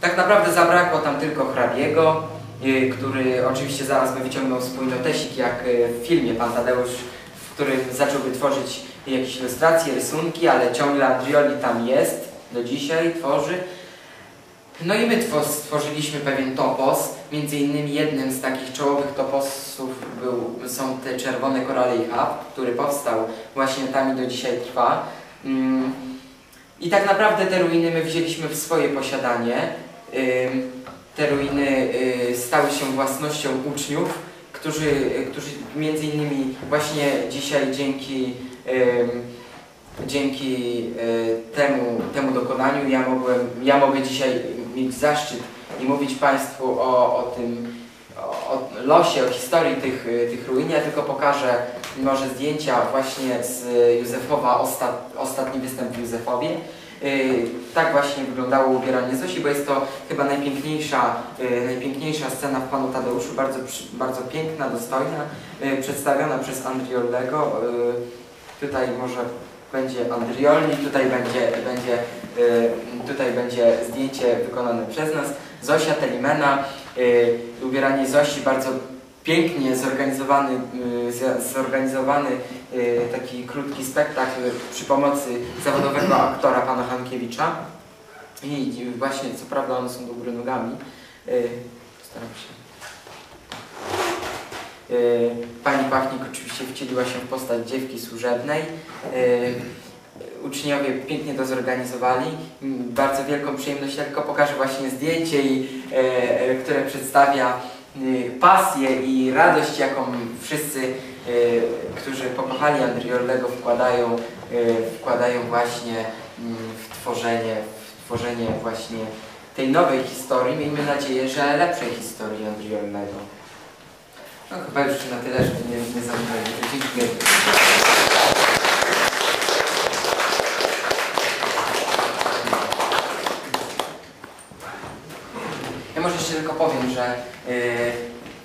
Tak naprawdę zabrakło tam tylko hrabiego, y, który oczywiście zaraz by wyciągnął swój notesik, jak y, w filmie Pan Tadeusz, w którym zacząłby tworzyć jakieś ilustracje, rysunki, ale ciągle Andrioli tam jest, do dzisiaj tworzy. No i my two- stworzyliśmy pewien topos, między innymi jednym z takich czołowych toposów był, są te czerwone korale i hub, który powstał właśnie tam i do dzisiaj trwa. Mm, I tak naprawdę te ruiny my wzięliśmy w swoje posiadanie. Te ruiny y, stały się własnością uczniów, którzy, którzy między innymi właśnie dzisiaj dzięki dzięki y, temu, temu dokonaniu ja, mogłem, ja mogę dzisiaj mieć zaszczyt i mówić Państwu o, o tym o losie, o historii tych, y, tych ruin. Ja tylko pokażę może zdjęcia właśnie z Józefowa, ostat, ostatni występ w Józefowie. Y, Tak właśnie wyglądało ubieranie Zosi, bo jest to chyba najpiękniejsza, y, najpiękniejsza scena w Panu Tadeuszu, bardzo, bardzo piękna, dostojna, y, przedstawiona przez Andriolego. Tutaj może będzie Andrioli, tutaj będzie, będzie, tutaj będzie zdjęcie wykonane przez nas. Zosia Telimena, ubieranie Zosi bardzo pięknie zorganizowany, y, zorganizowany y, taki krótki spektakl przy pomocy zawodowego aktora pana Hankiewicza. I właśnie, co prawda one są do góry nogami. Y, Staram się. Pani Pachnik oczywiście wcieliła się w postać dziewki służebnej. Uczniowie pięknie to zorganizowali. Bardzo wielką przyjemność ja tylko pokażę właśnie zdjęcie, e, e, które przedstawia pasję i radość, jaką wszyscy, y, którzy pokochali Andriolego wkładają, y, wkładają właśnie mm, w tworzenie, w tworzenie właśnie tej nowej historii. Miejmy nadzieję, że lepszej historii Andriolego. No chyba już na tyle, żeby nie, nie zamknąć. Dziękuję. Jeszcze tylko powiem, że y,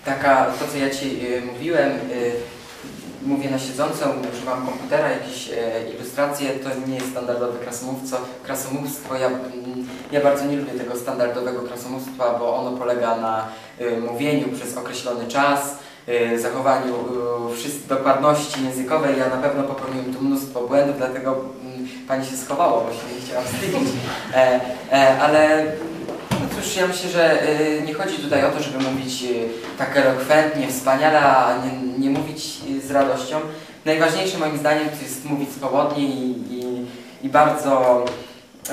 taka, to co ja Ci y, mówiłem, y, mówię na siedząco, używam komputera, jakieś y, ilustracje, to nie jest standardowe krasomówco, krasomówstwo. Ja, ja bardzo nie lubię tego standardowego krasomówstwa, bo ono polega na mówieniu przez określony czas, zachowaniu dokładności językowej. Ja na pewno popełniłem tu mnóstwo błędów, dlatego mm, Pani się schowała, bo się nie chciała wstydzić. E, e, ale ja myślę, że y, nie chodzi tutaj o to, żeby mówić y, tak elokwentnie, wspaniale, a nie, nie mówić y, z radością. Najważniejsze moim zdaniem to jest mówić swobodnie i, i, i bardzo,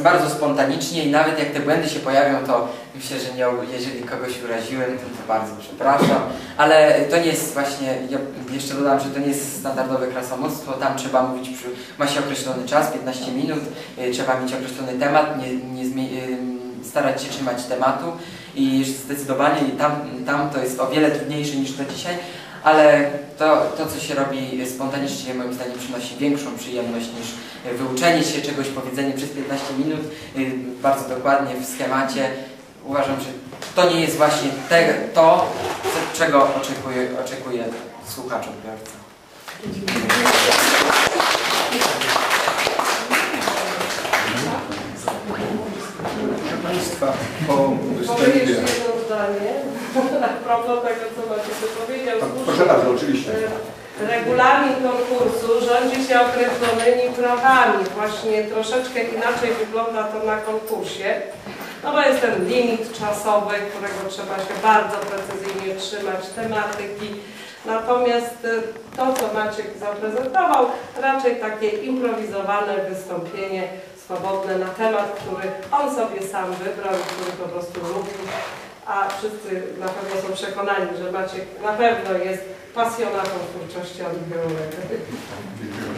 bardzo spontanicznie i nawet jak te błędy się pojawią, to myślę, że nie, jeżeli kogoś uraziłem, to, to bardzo przepraszam. Ale to nie jest właśnie, ja jeszcze dodam, że to nie jest standardowe krasomóstwo, tam trzeba mówić, ma się określony czas, 15 minut, trzeba mieć określony temat, nie, nie starać się trzymać tematu i zdecydowanie tam, tam to jest o wiele trudniejsze niż to dzisiaj, ale to, to co się robi spontanicznie moim zdaniem przynosi większą przyjemność niż wyuczenie się czegoś, powiedzenie przez 15 minut y, bardzo dokładnie w schemacie. Uważam, że to nie jest właśnie te, to, czego oczekuje, oczekuje słuchacz, odbiorca. Państwa, po występie... jeszcze jedno zdanie a propos tego, co Maciek powiedział. Tak. Proszę bardzo, oczywiście. E, Regulamin konkursu rządzi się określonymi prawami. Właśnie troszeczkę inaczej wygląda to na konkursie. No bo jest ten limit czasowy, którego trzeba się bardzo precyzyjnie trzymać, tematyki. Natomiast e, to, co Maciek zaprezentował, raczej takie improwizowane wystąpienie swobodne na temat, który on sobie sam wybrał, który po prostu lubi. A wszyscy na pewno są przekonani, że Maciek na pewno jest pasjonatą twórczości Dziękuję bardzo.